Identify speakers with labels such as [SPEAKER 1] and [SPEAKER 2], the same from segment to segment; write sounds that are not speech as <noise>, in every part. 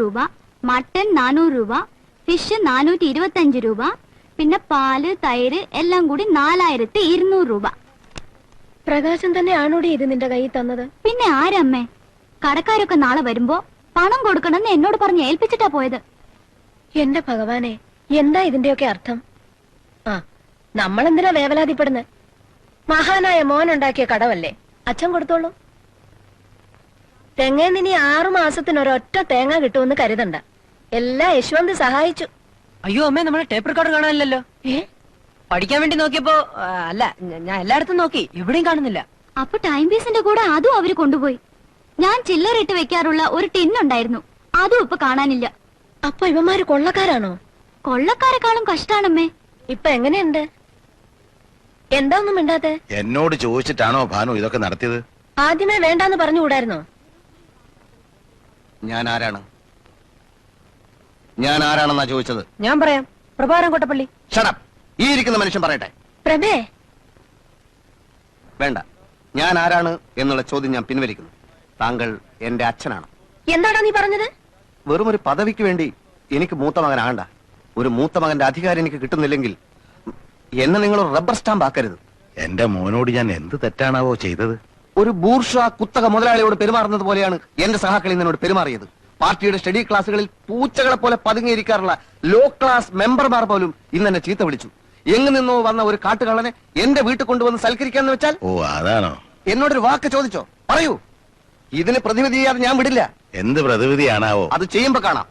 [SPEAKER 1] രൂപ മട്ടൻ നാനൂറ് രൂപ ഫിഷ് നാനൂറ്റി ഇരുപത്തഞ്ച് രൂപ പിന്നെ പാൽ തൈര് എല്ലാം കൂടി നാലായിരത്തി ഇരുന്നൂറ് രൂപ.
[SPEAKER 2] പ്രകാശം തന്നെ ആണോ ഇത് നിന്റെ കയ്യിൽ തന്നത്?
[SPEAKER 1] പിന്നെ ആരമ്മേ? കടക്കാരൊക്കെ നാളെ വരുമ്പോ പണം കൊടുക്കണമെന്ന് എന്നോട് പറഞ്ഞ് ഏൽപ്പിച്ചിട്ടാ പോയത്.
[SPEAKER 2] എന്റെ ഭഗവാനെ എന്താ ഇതിന്റെയൊക്കെ അർത്ഥം? ആ നമ്മളെന്തിനാ വേവലാതിപ്പെടുന്നത് മഹാനായ മോൻ ഉണ്ടാക്കിയ കടവല്ലേ? അച്ഛൻ കൊടുത്തോളൂ. തെങ്ങേന്ന് ഇനി ആറു മാസത്തിന് ഒരൊറ്റ തേങ്ങ കിട്ടുമെന്ന് കരുതണ്ട. എല്ലാ യശ്വന്ത് സഹായിച്ചു.
[SPEAKER 3] അയ്യോ അമ്മേ നമ്മളെ ടേപ്പ് റെക്കോർഡ് കാണാനില്ലല്ലോ.
[SPEAKER 2] ഏ?
[SPEAKER 3] പഠിക്കാൻ വേണ്ടി നോക്കിയപ്പോ അല്ല ഞാൻ എല്ലായിടത്തും നോക്കി എവിടെയും കാണുന്നില്ല.
[SPEAKER 1] അപ്പൊ ടൈം പീസിന്റെ കൂടെ അതും അവർ കൊണ്ടുപോയി. ഞാൻ ചില്ലറിട്ട് വെക്കാറുള്ള ഒരു ടിൻ ഉണ്ടായിരുന്നു. അതും ഇപ്പൊ കാണാനില്ല.
[SPEAKER 2] അപ്പൊ ഇവന്മാര് കൊള്ളക്കാരാണോ?
[SPEAKER 1] കൊള്ളക്കാരെക്കാളും കഷ്ടാണമ്മേ.
[SPEAKER 2] ഇപ്പൊ എങ്ങനെയുണ്ട്? എന്താ ഒന്നും മിണ്ടാത്തെ?
[SPEAKER 4] എന്നോട് ചോദിച്ചിട്ടാണോ ഭാനു ഇതൊക്കെ നടത്തിയത്?
[SPEAKER 2] ആദ്യമേ വേണ്ടാന്ന് പറഞ്ഞുകൂടായിരുന്നോ?
[SPEAKER 4] ഞാൻ ആരാണ് ഞാൻ ആരാണെന്നാ ചോദിച്ചത്?
[SPEAKER 3] ഞാൻ പറയാം. പ്രഭാരം കൊട്ടപ്പള്ളി.
[SPEAKER 4] ഷടപ്പ് ഈ ഇരിക്കുന്ന മനുഷ്യൻ പറയട്ടെ.
[SPEAKER 2] പ്രഭേ.
[SPEAKER 4] വേണ്ട. ഞാൻ ആരാണ് എന്നുള്ള ചോദ്യം ഞാൻ പിൻവലിക്കുന്നു. താങ്കൾ എന്റെ അച്ഛനാണ്.
[SPEAKER 2] എന്താടാ നീ പറഞ്ഞത്?
[SPEAKER 4] വെറും ഒരു പദവിക്ക് വേണ്ടി എനിക്ക് മൂത്ത മകൻ ആണ്ട ഒരു മൂത്ത മകന്റെ അധികാരം എനിക്ക് കിട്ടുന്നില്ലെങ്കിൽ എന്നെ നിങ്ങൾ റബ്ബർ സ്റ്റാമ്പ് ആക്കരുത്.
[SPEAKER 5] എന്റെ മോനോട് ഞാൻ എന്ത് തെറ്റാണാവോ ചെയ്തത്?
[SPEAKER 4] ഒരു ബൂർഷ കുത്തക മുതലാളിയോട് പെരുമാറുന്നത് പോലെയാണ് എന്റെ സഹാക്കളിൽ നിന്നോട് പെരുമാറിയത്. പാർട്ടിയുടെ സ്റ്റഡി ക്ലാസ്സുകളിൽ പൂച്ചകളെ പോലെ പതുങ്ങിയിരിക്കാറുള്ള ലോ ക്ലാസ് മെമ്പർമാർ പോലും ഇന്ന് എന്നെ ചീത്ത വിളിച്ചു. എങ്ങു നിന്നോ വന്ന ഒരു കാട്ടുകള്ളനെ എന്റെ വീട്ടിൽ കൊണ്ടുവന്ന് സൽക്കരിക്കാന്ന് വെച്ചാൽ
[SPEAKER 5] ഓ അതാണോ?
[SPEAKER 4] എന്നോടൊരു വാക്ക് ചോദിച്ചോ? പറയൂ. ഇതിന് പ്രതിവിധി ചെയ്യാതെ ഞാൻ വിടില്ല.
[SPEAKER 5] എന്ത് പ്രതിവിധിയാണാവോ?
[SPEAKER 4] അത് ചെയ്യുമ്പോ കാണാം.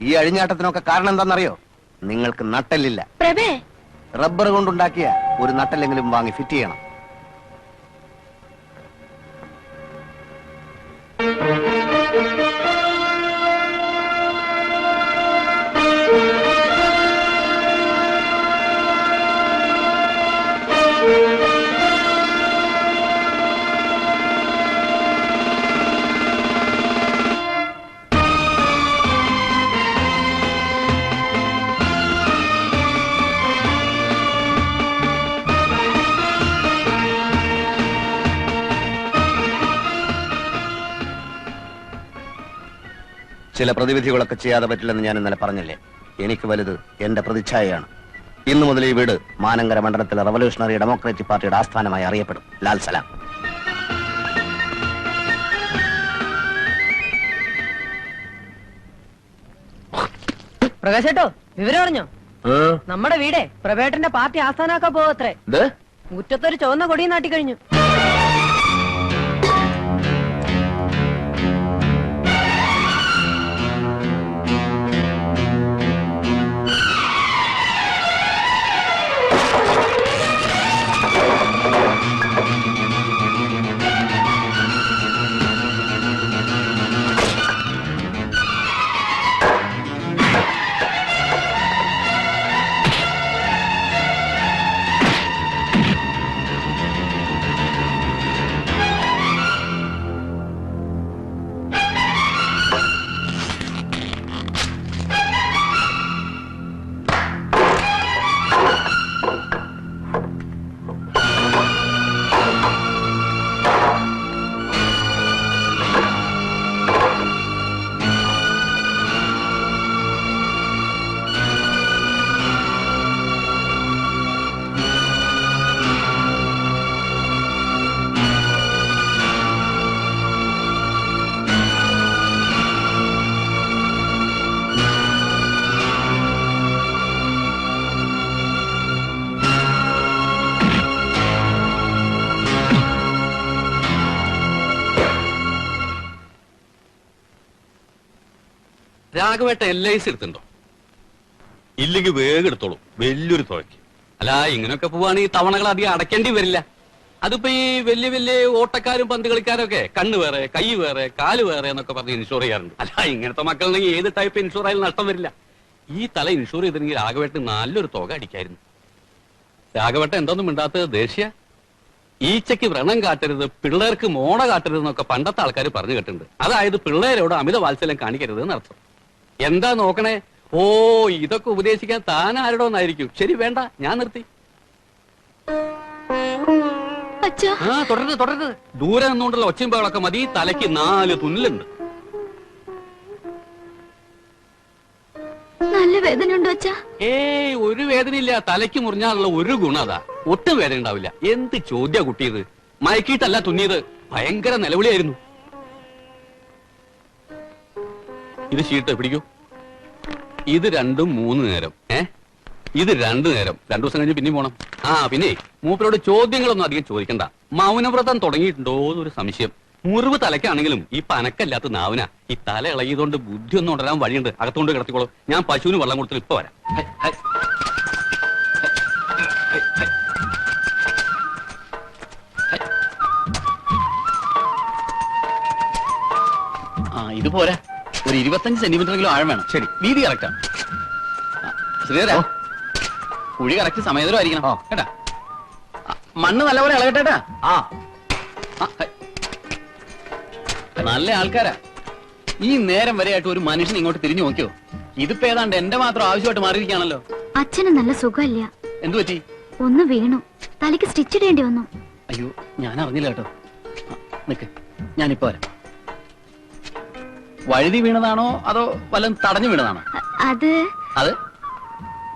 [SPEAKER 4] ഈ അഴിഞ്ഞാട്ടത്തിനൊക്കെ കാരണം എന്താണെന്നറിയോ നിങ്ങൾക്ക് നട്ടല്ലില്ല.
[SPEAKER 2] പ്രഭേ.
[SPEAKER 4] റബ്ബർ കൊണ്ടുണ്ടാക്കിയ ഒരു നട്ടല്ലെങ്കിലും വാങ്ങി ഫിറ്റ് ചെയ്യണം. ചില പ്രതിവിധികളൊക്കെ ചെയ്യാതെ പറ്റില്ലെന്ന് ഞാൻ ഇന്നലെ പറഞ്ഞില്ലേ? എനിക്ക് വലുത് എന്റെ പ്രതിച്ഛായയാണ്. ഇന്നു മുതൽ ഈ വീട് മാനങ്കര മണ്ഡലത്തിലെ റവല്യൂഷണറി ഡെമോക്രാറ്റിക് പാർട്ടിയുടെ ആസ്ഥാനമായി അറിയപ്പെടും. ലാൽ സലാം.
[SPEAKER 3] പ്രകാശേട്ടോ വിവരം അറിഞ്ഞോ? നമ്മുടെ വീടേ പ്രവേട്ടന്റെ പാർട്ടി ആസ്ഥാനാക്കാൻ പോവത്രേ. മുറ്റത്തൊരു ചുവന്ന കൊടിയും നാട്ടി
[SPEAKER 6] രാഘവേട്ട എൽ ഐ സി എടുത്തിട്ടുണ്ടോ? ഇല്ലെങ്കിൽ വേഗം എടുത്തോളൂ. വലിയൊരു തുഴയ്ക്ക്. അല്ല ഇങ്ങനെയൊക്കെ പോവാണെങ്കിൽ തവണകൾ അധികം അടയ്ക്കേണ്ടി വരില്ല. അതിപ്പോ ഈ വലിയ വലിയ ഓട്ടക്കാരും പന്ത് കളിക്കാരും ഒക്കെ കണ്ണ് വേറെ കൈ വേറെ കാൽ വേറെ എന്നൊക്കെ പറഞ്ഞ് ഇൻഷുർ ചെയ്യാറുണ്ട്. അല്ല ഇങ്ങനത്തെ മക്കളുണ്ടെങ്കിൽ ഏത് ടൈപ്പ് ഇൻഷുർ ആയാലും നഷ്ടം വരില്ല. ഈ തല ഇൻഷുർ ചെയ്തിരുന്നെങ്കിൽ രാഘവേട്ടന് നല്ലൊരു തുക അടിക്കായിരുന്നു. രാഘവേട്ട എന്തൊന്നും മിണ്ടാത്തത് ദേഷ്യ ഈച്ചയ്ക്ക് വ്രണം കാട്ടരുത് പിള്ളേർക്ക് മോണ കാട്ടരുത് എന്നൊക്കെ പണ്ടത്തെ ആൾക്കാർ പറഞ്ഞു കേട്ടിട്ടുണ്ട്. അതായത് പിള്ളേരോട് അമിത വാത്സല്യം കാണിക്കരുത് എന്നർത്ഥം. എന്താ നോക്കണേ? ഓ ഇതൊക്കെ ഉപദേശിക്കാൻ താൻ ആരോടൊന്നായിരിക്കും. ശരി വേണ്ട ഞാൻ നിർത്തി. ആ തുടരുത് തുടരുത് ദൂരെ നിന്നുകൊണ്ടുള്ള ഒച്ചയും ബഹളമൊക്കെ മതി. തലയ്ക്ക് നാല് തുന്നലുണ്ട്.
[SPEAKER 1] വേദനയുണ്ടോ അച്ഛാ?
[SPEAKER 7] ഏയ് ഒരു വേദനയില്ല. തലയ്ക്ക് മുറിഞ്ഞാലുള്ള ഒരു ഗുണം അതാ. ഒട്ടും വേദന ഉണ്ടാവില്ല എന്ത് ചോദ്യ കുട്ടിയത്? മയക്കിയിട്ടല്ല തുന്നിയത്. ഭയങ്കര നിലവിളിയായിരുന്നു. ഇത് ഷീട്ട് പിടിക്കൂ. ഇത് രണ്ടും മൂന്ന് നേരം. ഏ? ഇത് രണ്ടു നേരം. രണ്ടു ദിവസം കഴിഞ്ഞ് പിന്നെയും പോണം. ആ പിന്നെ മൂപ്പരോട് ചോദ്യങ്ങളൊന്നും അധികം ചോദിക്കണ്ട. മൗനവ്രതം തുടങ്ങിയിട്ടുണ്ടോ എന്നൊരു സംശയം. മുറിവ് തലക്കാണെങ്കിലും ഈ പനക്കല്ലാത്ത നാവിന. ഈ തല ഇളകിയതുകൊണ്ട് ബുദ്ധി ഒന്നും ഉണരാൻ വഴിയുണ്ട്. അകത്തോണ്ട് കിടത്തിക്കോളൂ. ഞാൻ പശുവിന് വെള്ളം കൊടുത്തിട്ട് ഇപ്പൊ വരാം. ഒരു ഇരുപത്തഞ്ച് സെന്റിമീറ്ററെങ്കിലും ആഴം വേണം. ശരി. വീതി കറക്റ്റാ ശ്രീധര കുഴി കറക്റ്റ് സമയത്തരം ആയിരിക്കണം. കേട്ടാ? മണ്ണ് നല്ലപോലെ ഇളകട്ടേട്ടാ. ആ. നല്ല ആൾക്കാരാ. ഈ നേരം വരെയായിട്ട് ഒരു മനുഷ്യൻ ഇങ്ങോട്ട് തിരിഞ്ഞു നോക്കിയോ? ഇതിപ്പോ ഏതാണ്ട് എന്റെ മാത്രം ആവശ്യമായിട്ട് മാറിയിരിക്കുകയാണല്ലോ.
[SPEAKER 1] അച്ഛന് നല്ല സുഖമില്ല.
[SPEAKER 7] എന്തു പറ്റി?
[SPEAKER 1] ഒന്ന് വീണു. തലയ്ക്ക് സ്റ്റിച്ച് ഇടേണ്ടി വന്നു.
[SPEAKER 7] അയ്യോ ഞാൻ അറിഞ്ഞില്ല കേട്ടോ നിക്ക്. ഞാനിപ്പോ വരാം. വഴുതി വീണതാണോ അതോ വല്ലതും തടഞ്ഞു വീണതാണോ?
[SPEAKER 1] അത്
[SPEAKER 7] അത്?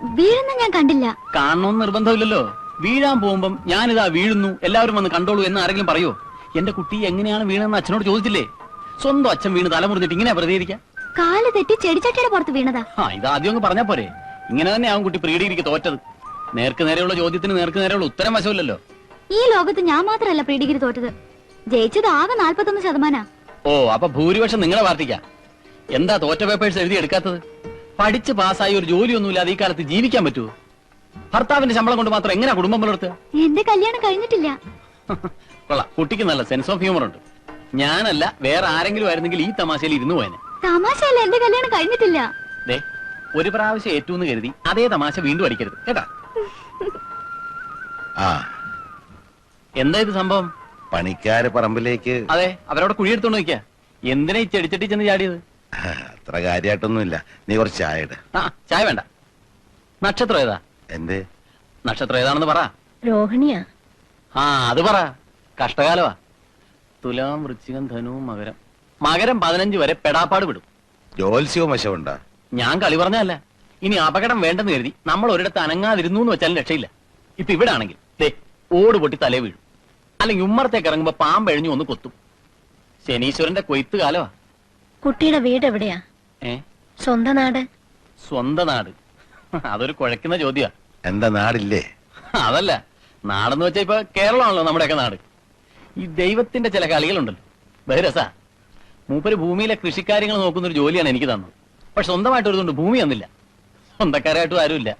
[SPEAKER 1] വീഴുന്ന ഞാൻ കണ്ടില്ല.
[SPEAKER 7] കാണണമെന്ന് നിർബന്ധമില്ലല്ലോ. വീഴാൻ പോകുമ്പം ഞാനിതാ വീഴുന്നു എല്ലാവരും വന്ന് കണ്ടോളൂ എന്ന് ആരെങ്കിലും പറയോ? എന്റെ കുട്ടി എങ്ങനെയാണ് വീണെന്ന് അച്ഛനോട് ചോദിച്ചില്ലേ? സ്വന്തം അച്ഛൻ വീണ് തലമുറിഞ്ഞിട്ട് ഇങ്ങനെ പ്രതികരിക്കാം?
[SPEAKER 1] കാൽ തെറ്റി ചെടിച്ചട്ടിയുടെ പുറത്ത് വീണതാ.
[SPEAKER 7] ആ ഇത് ആദ്യം അങ്ങ് പറഞ്ഞാ പോരെ. ഇങ്ങനെ തന്നെ ആവും കുട്ടി പ്രീഡിഗ്രിക്ക് തോറ്റത്. നേർക്ക് നേരെയുള്ള ചോദ്യത്തിന് നേർക്ക് നേരെയുള്ള ഉത്തരം വശമില്ലല്ലോ.
[SPEAKER 1] ഈ ലോകത്ത് ഞാൻ മാത്രമല്ല പ്രീഡിഗ്രി തോറ്റത്. ജയിച്ചത് ആകെ നാൽപ്പത്തൊന്ന് ശതമാനാ.
[SPEAKER 7] ഓ അപ്പൊ ഭൂരിപക്ഷം നിങ്ങളെ പാർട്ടിക്കാ എന്താ തോറ്റ പേപ്പേഴ്സ് എഴുതി എടുക്കാത്തത്? പഠിച്ച് പാസ്സായി ഒരു ജോലിയൊന്നുമില്ലാതെ ഈ കാലത്ത് ജീവിക്കാൻ പറ്റുമോ ഭർത്താവിന്റെ ശമ്പളം കൊണ്ട് മാത്രം എങ്ങനെയാ കുടുംബം പുലർത്തുക?
[SPEAKER 1] എന്റെ കല്യാണം കഴിഞ്ഞിട്ടില്ല. <laughs>
[SPEAKER 7] കൊള്ളാം. കുട്ടിക്ക് നല്ല സെൻസ് ഓഫ് ഹ്യൂമർ ഉണ്ട്. ഞാനല്ല വേറെ ആരെങ്കിലും ആയിരുന്നെങ്കിൽ ഈ തമാശയിൽ ഇരുന്നു പോയനെ.
[SPEAKER 1] തമാശയല്ല എന്റെ കല്യാണം കഴിഞ്ഞിട്ടില്ല.
[SPEAKER 7] ദേ ഒരു പ്രാവശ്യം ഏറ്റൂന്ന് കരുതി അതേ തമാശ വീണ്ടും അടിക്കരുത്. കേട്ടാ?
[SPEAKER 5] ആ.
[SPEAKER 7] എന്താ ഇത് സംഭവം?
[SPEAKER 5] പണിക്കാര് പറമ്പിലേക്ക്.
[SPEAKER 7] അതെ അവരവിടെ കുഴിയെടുത്തോണ്ട് നോക്കിയാ എന്തിനാ ഈ ചെടിച്ചട്ടി ചെന്ന് ചാടിയത്?
[SPEAKER 5] അത്ര കാര്യമായിട്ടൊന്നുമില്ല നീ കുറച്ച് ചായ ഇട്.
[SPEAKER 7] ആ ചായ വേണ്ട. നക്ഷത്രം ഏതാ?
[SPEAKER 5] എന്തേ?
[SPEAKER 7] നക്ഷത്രം ഏതാണെന്ന് പറ.
[SPEAKER 2] രോഹിണിയാ.
[SPEAKER 7] ആ അത് പറ. കഷ്ടകാലമാ. തുലാം വൃശ്ചികം ധനു മകരം. മകരം പതിനഞ്ച് വരെ പെടാപ്പാട് വിടും.
[SPEAKER 5] ജോത്സ്യവും വശമുണ്ടാ
[SPEAKER 7] ഞാൻ കളി പറഞ്ഞല്ല ഇനി അപകടം വേണ്ടെന്ന് കരുതി നമ്മൾ ഒരിടത്ത് അനങ്ങാതിരുന്നു എന്ന് വെച്ചാലും രക്ഷയില്ല. ഇപ്പൊ ഇവിടെ ആണെങ്കിൽ ദേ ഓട് പൊട്ടി തലേ വീഴും. അല്ലെങ്കിൽ ഉമ്മറത്തേക്ക് ഇറങ്ങുമ്പോ പാമ്പെഴിഞ്ഞു ഒന്ന് കൊത്തും. ശനീശ്വരന്റെ കൊയ്ത്ത് കാലമാ.
[SPEAKER 2] കുട്ടിയുടെ വീട് എവിടെയാ?
[SPEAKER 7] ഏ?
[SPEAKER 2] സ്വന്തം നാട്?
[SPEAKER 7] സ്വന്തം നാട്. അതൊരു കുഴക്കുന്ന ചോദ്യാ
[SPEAKER 5] എന്താ നാടില്ലേ?
[SPEAKER 7] അതല്ല നാടെന്ന് വെച്ചാ ഇപ്പൊ കേരളമാണല്ലോ നമ്മുടെയൊക്കെ നാട്. ഈ ദൈവത്തിന്റെ ചില കളികളുണ്ടല്ലോ. ബഹിരസ മൂപ്പര് ഭൂമിയിലെ കൃഷിക്കാര്യങ്ങൾ നോക്കുന്ന ഒരു ജോലിയാണ് എനിക്ക് തന്നത്. പക്ഷെ സ്വന്തമായിട്ട് ഒരുതുണ്ട് ഭൂമി ഒന്നില്ല സ്വന്തക്കാരായിട്ടും ആരുമില്ല.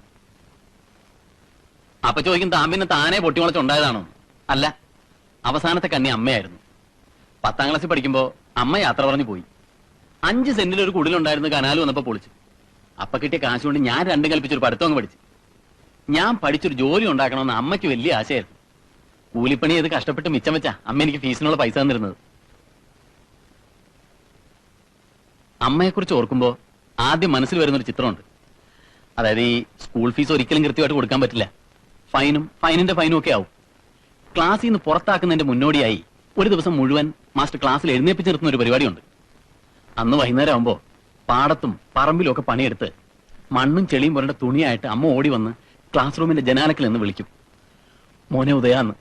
[SPEAKER 7] അപ്പൊ ചോദിക്കും താമ്പിന് താനേ താനെ പൊട്ടിമുളച്ചുണ്ടായതാണോ അല്ല അവസാനത്തെ കന്നി അമ്മയായിരുന്നു. പത്താം ക്ലാസ്സിൽ പഠിക്കുമ്പോ അമ്മ യാത്ര പറഞ്ഞു പോയി. അഞ്ച് സെന്റിൽ ഒരു കുടിലുണ്ടായിരുന്നു കനാൽ വന്നപ്പോ പൊളിച്ചു. അപ്പൊ കിട്ടിയ കാശ് കൊണ്ട് ഞാൻ രണ്ടും കൽപ്പിച്ചൊരു പഠിത്തം അങ്ങ് പഠിച്ചു. ഞാൻ പഠിച്ചൊരു ജോലി ഉണ്ടാക്കണമെന്ന് അമ്മയ്ക്ക് വലിയ ആശയായിരുന്നു. കൂലിപ്പണി ചെയ്ത് കഷ്ടപ്പെട്ട് മിച്ചം വെച്ചാ അമ്മ എനിക്ക് ഫീസിനുള്ള പൈസ തന്നിരുന്നത്. അമ്മയെ കുറിച്ച് ഓർക്കുമ്പോ ആദ്യം മനസ്സിൽ വരുന്ന ഒരു ചിത്രമുണ്ട്. അതായത് ഈ സ്കൂൾ ഫീസ് ഒരിക്കലും കൃത്യമായിട്ട് കൊടുക്കാൻ പറ്റില്ല. ഫൈനും ഫൈനിന്റെ ഫൈനും ഒക്കെ ആവും. ക്ലാസ്സിൽ നിന്ന് പുറത്താക്കുന്നതിന്റെ മുന്നോടിയായി ഒരു ദിവസം മുഴുവൻ മാസ്റ്റർ ക്ലാസ്സിൽ എഴുന്നേപ്പിച്ച് നിർത്തുന്ന ഒരു പരിപാടിയുണ്ട്. അന്ന് വൈകുന്നേരം ആവുമ്പോ പാടത്തും പറമ്പിലും ഒക്കെ പണിയെടുത്ത് മണ്ണും ചെളിയും പുരണ്ട തുണിയായിട്ട് അമ്മ ഓടി വന്ന് ക്ലാസ് റൂമിന്റെ ജനാലക്കിൽ നിന്ന് വിളിക്കും. മോനെ ഉദയാന്ന്.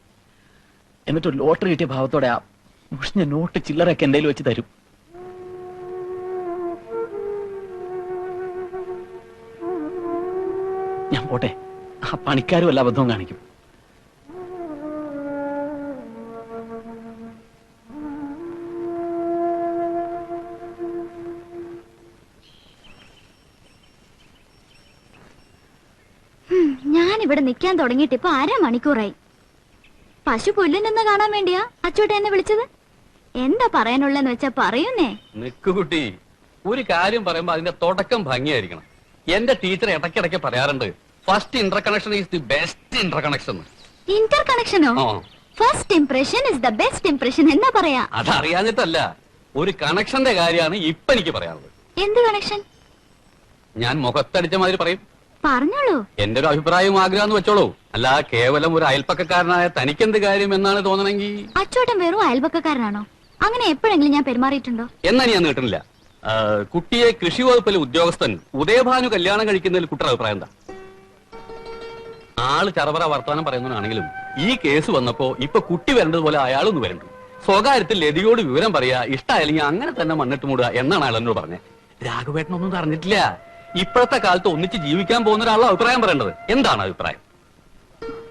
[SPEAKER 7] എന്നിട്ട് ഒരു ലോട്ടറി കിട്ടിയ ഭാവത്തോടെ ആ മുഷിഞ്ഞ നോട്ട് ചില്ലറൊക്കെ എന്തേലും വെച്ച് തരും. ഞാൻ പോട്ടെ. ആ പണിക്കാരും അല്ല അബദ്ധവും കാണിക്കും.
[SPEAKER 1] നിൽക്കാൻ തുടങ്ങിയിട്ട് ഇപ്പൊ അരമണിക്കൂറായി. പശു പുല്ലിനെന്ന് കാണാൻ വേണ്ടിയാ അച്ചോട്ടെ എന്നെ വിളിച്ചത്? എന്താ പറയാനുള്ളെന്ന് വെച്ചാ പറയുന്നേ.
[SPEAKER 7] നിക്ക് കുട്ടി ഒരു കാര്യം പറയുമ്പോ അതിന്റെ തുടക്കം ഭംഗിയായിരിക്കണം. എന്റെ ടീച്ചർ ഇടയ്ക്കിടയ്ക്ക് പറയാറുണ്ട് first interconnection is the best interconnection
[SPEAKER 1] Inter കണക്ഷനോ first impression is the best impression എന്നാ പറയാ?
[SPEAKER 7] അതറിയാഞ്ഞിട്ടല്ല ഒരു കണക്ഷന്റെ കാര്യമാണ് ഇപ്പൊ എനിക്ക് പറയാനുള്ളത്.
[SPEAKER 1] എന്ത് കണക്ഷൻ
[SPEAKER 7] ഞാൻ മുഖത്തടിച്ച മാതിരി പറയും.
[SPEAKER 1] പറഞ്ഞോളൂ.
[SPEAKER 7] എന്റെ ഒരു അഭിപ്രായം ആഗ്രഹം എന്ന് വെച്ചോളൂ. അല്ല കേവലം ഒരു അയൽപ്പക്കക്കാരനായ തനിക്കെന്ത് കാര്യം എന്നാണ് തോന്നണെങ്കിൽ
[SPEAKER 1] അച്ചോട്ടൻ വെറും അയൽപക്കക്കാരനാണോ അങ്ങനെ എപ്പോഴെങ്കിലും ഞാൻ പെരുമാറിയിട്ടുണ്ടോ?
[SPEAKER 7] എന്നാ ഞാൻ
[SPEAKER 6] കിട്ടുന്നില്ല. കുട്ടിയെ കൃഷി വകുപ്പിലെ ഉദ്യോഗസ്ഥൻ ഉദയഭാനു കല്യാണം കഴിക്കുന്നതിൽ കുട്ടിയുടെ അഭിപ്രായം എന്താ? ആൾ ചറപറ വർത്തമാനം പറയുന്നവനാണെങ്കിലും ഈ കേസ് വന്നപ്പോ ഇപ്പൊ കുട്ടി വരേണ്ടതുപോലെ അയാളൊന്ന് വരണ്ടു. സ്വകാര്യത്തിൽ ലതിയോട് വിവരം പറയാ ഇഷ്ടമായില്ലെങ്കിൽ അങ്ങനെ തന്നെ മണ്ണിട്ട് മൂടുക എന്നാണ് അയാൾ എന്നോട് പറഞ്ഞത് രാഘവേട്ടനൊന്നും പറഞ്ഞിട്ടില്ല ഇപ്പോഴത്തെ കാലത്ത് ഒന്നിച്ച് ജീവിക്കാൻ പോകുന്ന ഒരാളുടെ അഭിപ്രായം പറയേണ്ടത് എന്താണ് അഭിപ്രായം?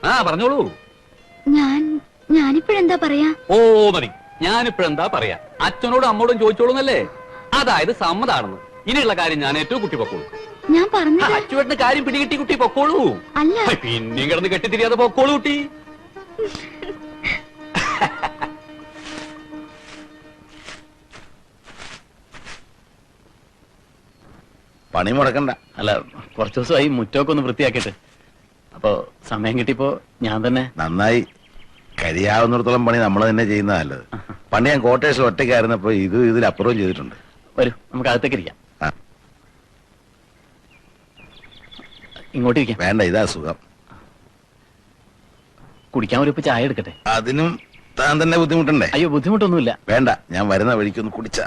[SPEAKER 6] ആ പറഞ്ഞോളൂ.
[SPEAKER 1] ഞാൻ ഞാനിപ്പോഴെന്താ പറയാ?
[SPEAKER 6] ഓ മതി. ഞാനിപ്പോഴെന്താ പറയാ? അച്ഛനോടും അമ്മോടും ചോദിച്ചോളൂന്നല്ലേ? അതായത് സമ്മതാണെന്ന്. ഇനിയുള്ള കാര്യം ഞാൻ ഏറ്റവും കുട്ടി പൊക്കോളൂ.
[SPEAKER 1] ഞാൻ പറഞ്ഞത്
[SPEAKER 6] അച്ചുവേട്ടന് കാര്യം പിടികിട്ടി കുട്ടി പൊക്കോളൂ.
[SPEAKER 1] അല്ല.
[SPEAKER 6] പിന്നെയും കിടന്ന് കെട്ടിത്തിരിയാതെ പൊക്കോളൂ കുട്ടി. <laughs>
[SPEAKER 5] പണി മുടക്കണ്ട.
[SPEAKER 7] അല്ല കുറച്ചു ദിവസമായി മുറ്റമൊക്കെ ഒന്ന് വൃത്തിയാക്കിയിട്ട്. അപ്പൊ സമയം കിട്ടിയപ്പോ ഞാൻ തന്നെ
[SPEAKER 5] നന്നായി. കരിയാവുന്നിടത്തോളം പണി നമ്മൾ തന്നെ ചെയ്യുന്ന നല്ലത്. പണ്ട് ഞാൻ കോട്ടേഴ്സിൽ ഒറ്റയ്ക്കായിരുന്നപ്പോ ഇത് ഇതിൽ അപ്പുറവും ചെയ്തിട്ടുണ്ട്.
[SPEAKER 7] വരൂ നമുക്ക് അകത്തേക്ക് ഇരിക്കാം.
[SPEAKER 5] ഇങ്ങോട്ടിരിക്കാം
[SPEAKER 7] ഇങ്ങോട്ട് ഇരിക്കാം.
[SPEAKER 5] വേണ്ട ഇതാ സുഖം.
[SPEAKER 7] കുടിക്കാൻ ഒരു ചായ എടുക്കട്ടെ?
[SPEAKER 5] അതിനും താൻ തന്നെ ബുദ്ധിമുട്ടുണ്ടേ?
[SPEAKER 7] അയ്യോ ബുദ്ധിമുട്ടൊന്നുമില്ല.
[SPEAKER 5] വേണ്ട ഞാൻ വരുന്ന വഴിക്കൊന്ന് കുടിച്ച.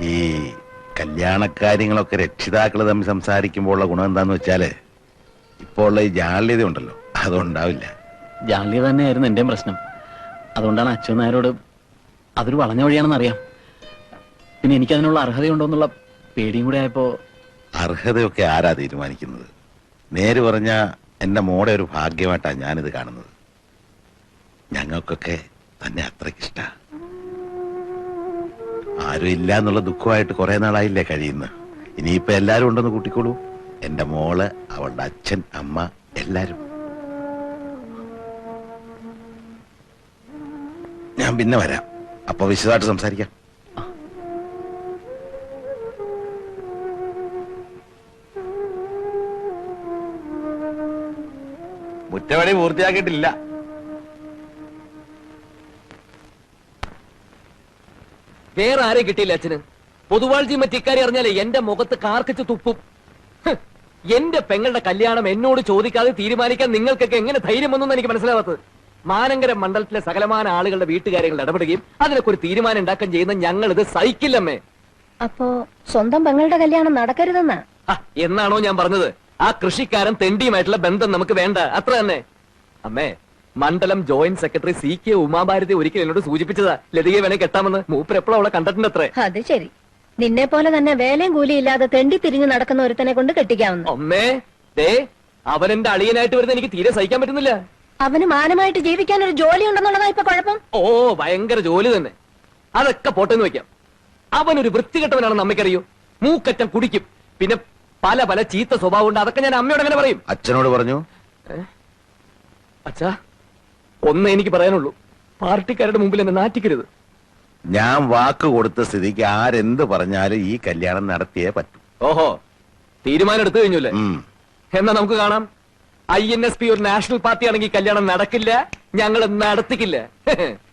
[SPEAKER 5] ഈ കല്യാണക്കാര്യങ്ങളൊക്കെ രക്ഷിതാക്കൾ തമ്മിൽ സംസാരിക്കുമ്പോൾ ഉള്ള ഗുണം എന്താന്ന് വെച്ചാൽ ഇപ്പോൾ ഉള്ള ഈ ജാള്യത ഉണ്ടല്ലോ അതുണ്ടാവില്ല.
[SPEAKER 7] ജാള്യത തന്നെയായിരുന്നു എന്റെയും പ്രശ്നം. അതുകൊണ്ടാണ് അച്ഛൻ നായരോട് അതൊരു വളഞ്ഞ വഴിയാണെന്ന് അറിയാം പിന്നെ എനിക്ക് അതിനുള്ള അർഹതയുണ്ടോ എന്നുള്ള പേടിയും കൂടെ ആയപ്പോ
[SPEAKER 5] അർഹതയൊക്കെ ആരാ തീരുമാനിക്കുന്നത്? നേര് പറഞ്ഞ എന്റെ മോടെ ഒരു ഭാഗ്യമായിട്ടാണ് ഞാനിത് കാണുന്നത്. ഞങ്ങൾക്കൊക്കെ തന്നെ അത്രയ്ക്കിഷ്ട. ആരും ഇല്ല എന്നുള്ള ദുഃഖമായിട്ട് കുറെ നാളായില്ലേ കഴിയുന്നു. ഇനിയിപ്പോ എല്ലാരും ഉണ്ടെന്ന് കൂട്ടിക്കോളൂ. എന്റെ മോൾ അവളുടെ അച്ഛൻ അമ്മ എല്ലാരും. ഞാൻ പിന്നെ വരാം. അപ്പൊ വിശദമായിട്ട് സംസാരിക്കാം. മുറ്റവടി പൂർത്തിയാക്കിയിട്ടില്ല.
[SPEAKER 8] വേറെ ആരെയും കിട്ടിയില്ല അച്ഛന്. പൊതുവാൾജി മറ്റിക്കാരി ഇക്കാര്യം അറിഞ്ഞാലേ എന്റെ മുഖത്ത് കാർക്കിച്ച് തുപ്പും. എന്റെ പെങ്ങളുടെ കല്യാണം എന്നോട് ചോദിക്കാതെ തീരുമാനിക്കാൻ നിങ്ങൾക്കൊക്കെ എങ്ങനെ ധൈര്യം വന്നു എനിക്ക് മനസ്സിലാവാത്തത്. മാനങ്കര മണ്ഡലത്തിലെ സകലമാന ആളുകളുടെ വീട്ടുകാര്യങ്ങളിൽ ഇടപെടുകയും അതിനൊക്കെ ഒരു തീരുമാനം ഉണ്ടാക്കുകയും ചെയ്യുന്ന ഞങ്ങൾ ഇത് സഹിക്കില്ലമ്മേ.
[SPEAKER 2] അപ്പോ സ്വന്തം പെങ്ങളുടെ കല്യാണം നടക്കരുതെന്നാ?
[SPEAKER 8] എന്നാണോ ഞാൻ പറഞ്ഞത്? ആ കൃഷിക്കാരൻ തെണ്ടിയുമായിട്ടുള്ള ബന്ധം നമുക്ക് വേണ്ട. അത്ര തന്നെ. അമ്മേ മണ്ഡലം joint secretary C K Umabharathi ഒരിക്കൽ എന്നോട് സൂചിപ്പിച്ചതാ. ലതികയെ വേണേ കെട്ടാമെന്ന്. മൂപ്പർ എപ്പോഴും അവളെ കണ്ടിട്ടുണ്ടത്രേ.
[SPEAKER 2] അത് ശരി. നിന്നെ പോലെ തന്നെ വേലയും കൂലിയില്ലാതെ ഇല്ലാതെ തെണ്ടി തിരിഞ്ഞു നടക്കുന്ന ഒരുത്തനെ കൊണ്ട് കെട്ടിക്കാവുന്നു.
[SPEAKER 8] അമ്മേ ദേ അവൻ എന്റെ അളിയനായിട്ട് വരുന്ന എനിക്ക് തീരെ സഹിക്കാൻ പറ്റുന്നില്ല.
[SPEAKER 2] അവന് മാനമായിട്ട് ജീവിക്കാൻ ഒരു ജോലി ഉണ്ടെന്നുള്ളതാ ഇപ്പൊ കുഴപ്പം?
[SPEAKER 8] ഓ ഭയങ്കര ജോലി തന്നെ. അതൊക്കെ പോട്ടെന്ന് വെക്കാം അവൻ ഒരു വൃത്തികെട്ടവനാണെന്ന് അമ്മയ്ക്കറിയോ? മൂക്കറ്റം കുടിക്കും. പിന്നെ പല പല ചീത്ത സ്വഭാവം ഉണ്ട് അതൊക്കെ ഞാൻ അമ്മയോട് അങ്ങനെ പറയും?
[SPEAKER 5] അച്ഛനോട് പറഞ്ഞു.
[SPEAKER 8] അച്ഛാ ഒന്നേ എനിക്ക് പറയാനുള്ളൂ. പാർട്ടിക്കാരുടെ മുമ്പിൽ എന്നെ നാറ്റിക്കരുത്.
[SPEAKER 5] ഞാൻ വാക്ക് കൊടുത്ത സ്ഥിതിക്ക് ആരെന്ത് പറഞ്ഞാലും ഈ കല്യാണം നടത്തിയേ പറ്റൂ.
[SPEAKER 8] ഓഹോ തീരുമാനം എടുത്തു കഴിഞ്ഞല്ലേ?
[SPEAKER 5] ഉം.
[SPEAKER 8] എന്നാ നമുക്ക് കാണാം. ഐ എൻ എസ് പി ഒരു നാഷണൽ പാർട്ടി ആണെങ്കിൽ കല്യാണം നടക്കില്ല ഞങ്ങൾ നടത്തിക്കില്ല. <laughs>